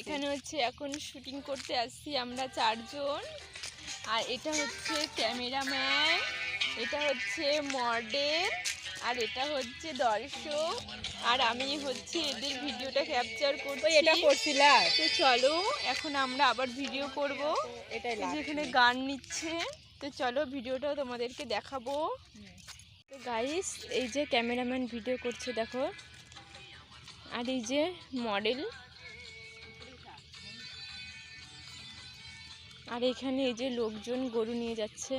এখানে হচ্ছে এখন শুটিং করতে আসছি আমরা চারজন। আর এটা হচ্ছে ক্যামেরাম্যান এটা হচ্ছে মডেল আর এটা হচ্ছে দর্শক। আর আমি হচ্ছে এদের ভিডিওটা ক্যাপচার করব এটা করছিলা তো চলো এখন আমরা আবার ভিডিও করব। এটা এই যে এখানে গান নিচ্ছে। তো চলো ভিডিওটাও তোমাদেরকে দেখাবো। তো গাইস এই যে ক্যামেরাম্যান ভিডিও করছে দেখো। আর এই যে মডেল আর এখানে এই যে লোকজন গরু নিয়ে যাচ্ছে।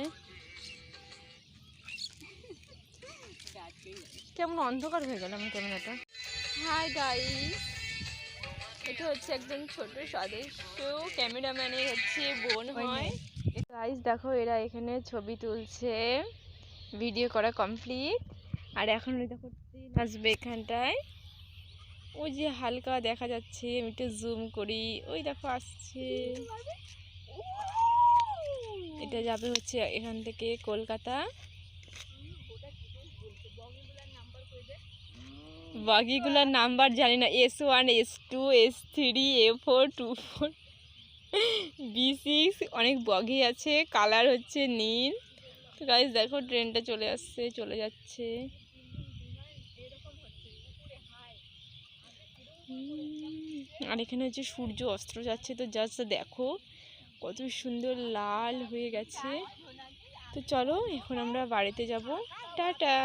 কেমন অন্ধকার হয়ে গেল আমার ক্যামেরাটা। হাই গাইস এটা হচ্ছে একজন ছোট সদস্য ক্যামেরাম্যানের হচ্ছে বোন হয়। গাইস দেখো এরা এখানে ছবি তুলছে ভিডিও করা কমপ্লিট আর এখন ওই দেখো ট্রেন আসবে এখানটায়। ওই যে হালকা দেখা যাচ্ছে আমি একটু জুম করি। ওই দেখো আসছে। এটা যাবে হচ্ছে এখান থেকে কলকাতা। বগিগুলোর নাম্বার জানি না S one S two S three A four two four B six অনেক বগি আছে কালার হচ্ছে নীল। তো গাইজ দেখো ট্রেনটা চলে আসছে, চলে যাচ্ছে। আর এখানে হচ্ছে সূর্য অস্ত্র যাচ্ছে, তো জাস্ট দেখো। কত সুন্দর লাল হয়ে গেছে। তো চলো এখন আমরা বাড়িতে যাব। টাটা।